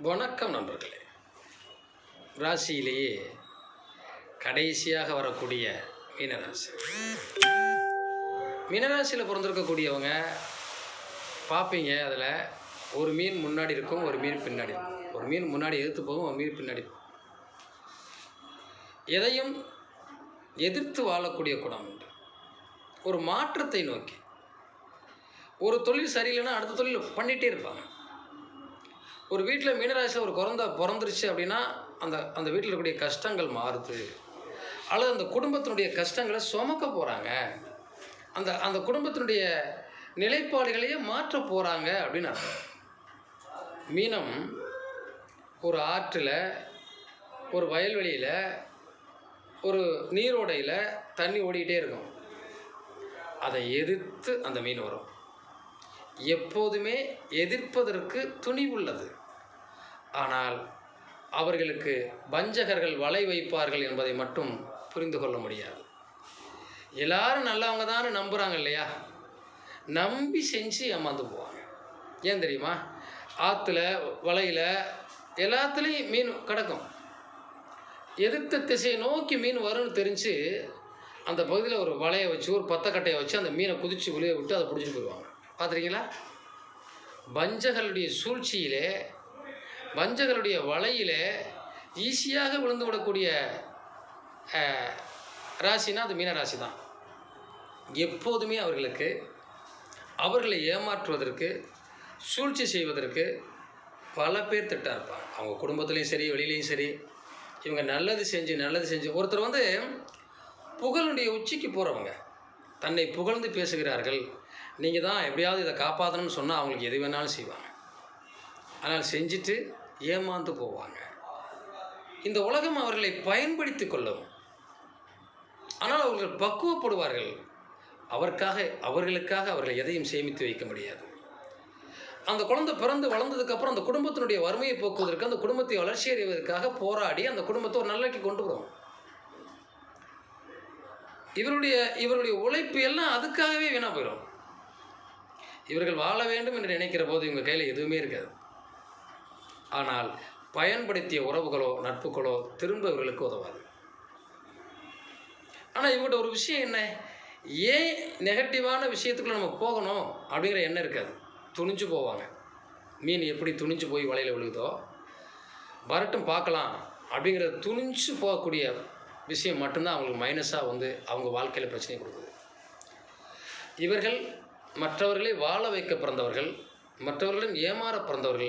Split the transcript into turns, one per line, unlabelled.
வணக்கம் நண்பர்களே. ராசியிலேயே கடைசியாக வரக்கூடிய மீனராசி. மீனராசியில் பிறந்திருக்கக்கூடியவங்க பார்ப்பீங்க அதில் ஒரு மீன் முன்னாடி இருக்கும் ஒரு மீன் பின்னாடி இருக்கும். ஒரு மீன் முன்னாடி எதிர்த்து போகும் ஒரு மீன் பின்னாடி போகும். எதையும் எதிர்த்து வாழக்கூடிய குணம் உண்டு. ஒரு மாற்றத்தை நோக்கி. ஒரு தொழில் சரியில்லைன்னா அடுத்த தொழில் பண்ணிகிட்டே இருப்பாங்க. ஒரு வீட்டில் மீனராசியில் ஒரு குழந்த பிறந்துருச்சு அப்படின்னா அந்த அந்த வீட்டில் இருக்கக்கூடிய கஷ்டங்கள் மாறுது. அல்லது அந்த குடும்பத்தினுடைய கஷ்டங்களை சுமக்க போகிறாங்க அந்த அந்த குடும்பத்தினுடைய நிலைப்பாடுகளையே மாற்ற போகிறாங்க அப்படின்னு அர்த்தம். மீனம் ஒரு ஆற்றில் ஒரு வயல்வெளியில் ஒரு நீரோடையில் தண்ணி ஓடிக்கிட்டே இருக்கும். அதை எதிர்த்து அந்த மீன் வரும். எப்போதுமே எதிர்ப்பதற்கு துணிவுள்ளது ஆனால் அவர்களுக்கு வஞ்சகர்கள் வலை வைப்பார்கள் என்பதை மட்டும் புரிந்து கொள்ள முடியாது. எல்லாரும் நல்லவங்க தான் நம்புகிறாங்க இல்லையா? நம்பி செஞ்சு ஏமாந்து போவாங்க ஏன் தெரியுமா? ஆற்றுல வலையில் எல்லாத்துலேயும் மீன் கிடக்கும். எதிர்த்த திசையை நோக்கி மீன் வரும்னு தெரிஞ்சு அந்த பகுதியில் ஒரு வலையை வச்சு ஒரு பத்தக்கட்டையை வச்சு அந்த மீனை குதித்து வெளியே விட்டு அதை பிடிச்சிட்டு போயிடுவாங்க. பார்த்துருக்கீங்களா வஞ்சகருடைய சூழ்ச்சியிலே வஞ்சகருடைய வலையிலே ஈஸியாக விழுந்து விடக்கூடிய ராசினா அது மீன ராசி தான் எப்போதுமே அவர்களுக்கு அவர்களை ஏமாற்றுவதற்கு சூழ்ச்சி செய்வதற்கு பல பேர் திட்டம் இருப்பாங்க. அவங்க குடும்பத்துலேயும் சரி வெளியிலையும் சரி இவங்க நல்லது செஞ்சு நல்லது செஞ்சு. ஒருத்தர் வந்து புகழுடைய உச்சிக்கு போகிறவங்க தன்னை புகழ்ந்து பேசுகிறார்கள். நீங்கள் தான் எப்படியாவது இதை காப்பாற்றணும்னு சொன்னால் அவங்களுக்கு எது வேணாலும் செய்வாங்க. ஆனால் செஞ்சுட்டு ஏமாந்து போவாங்க. இந்த உலகம் அவர்களை பயன்படுத்தி கொள்ளும். ஆனால் அவர்கள் பக்குவப்படுவார்கள். அவருக்காக அவர்களுக்காக அவர்களை எதையும் சேமித்து வைக்க முடியாது. அந்த குழந்தை பிறந்து வளர்ந்ததுக்கப்புறம் அந்த குடும்பத்தினுடைய வறுமையை போக்குவதற்கு அந்த குடும்பத்தை வளர்ச்சி அடைவதற்காக போராடி அந்த குடும்பத்தை ஒரு நல்லக்கு கொண்டு வரும் இவருடைய இவருடைய உழைப்பு எல்லாம் அதுக்காகவே வீணாக போயிடும். இவர்கள் வாழ வேண்டும் என்று நினைக்கிற போது இவங்க கையில் எதுவுமே இருக்காது. ஆனால் பயன்படுத்திய உறவுகளோ நட்புகளோ திரும்ப இவர்களுக்கு உதவாது. ஆனால் இவங்கள்ட்ட ஒரு விஷயம் என்ன? ஏன் நெகட்டிவான விஷயத்துக்குள்ள நம்ம போகணும் அப்படிங்கிற எண்ணம் இருக்காது. துணிஞ்சு போவாங்க. மீன் எப்படி துணிஞ்சு போய் வலையில் விழுகுதோ வரட்டும் பார்க்கலாம் அப்படிங்கிறத துணிஞ்சு போகக்கூடிய விஷயம் மட்டும்தான் அவங்களுக்கு மைனஸாக வந்து அவங்க வாழ்க்கையில் பிரச்சனை கொடுக்குது. இவர்கள் மற்றவர்களை வாழ வைக்க பிறந்தவர்கள் மற்றவர்களிடம் ஏமாற பிறந்தவர்கள்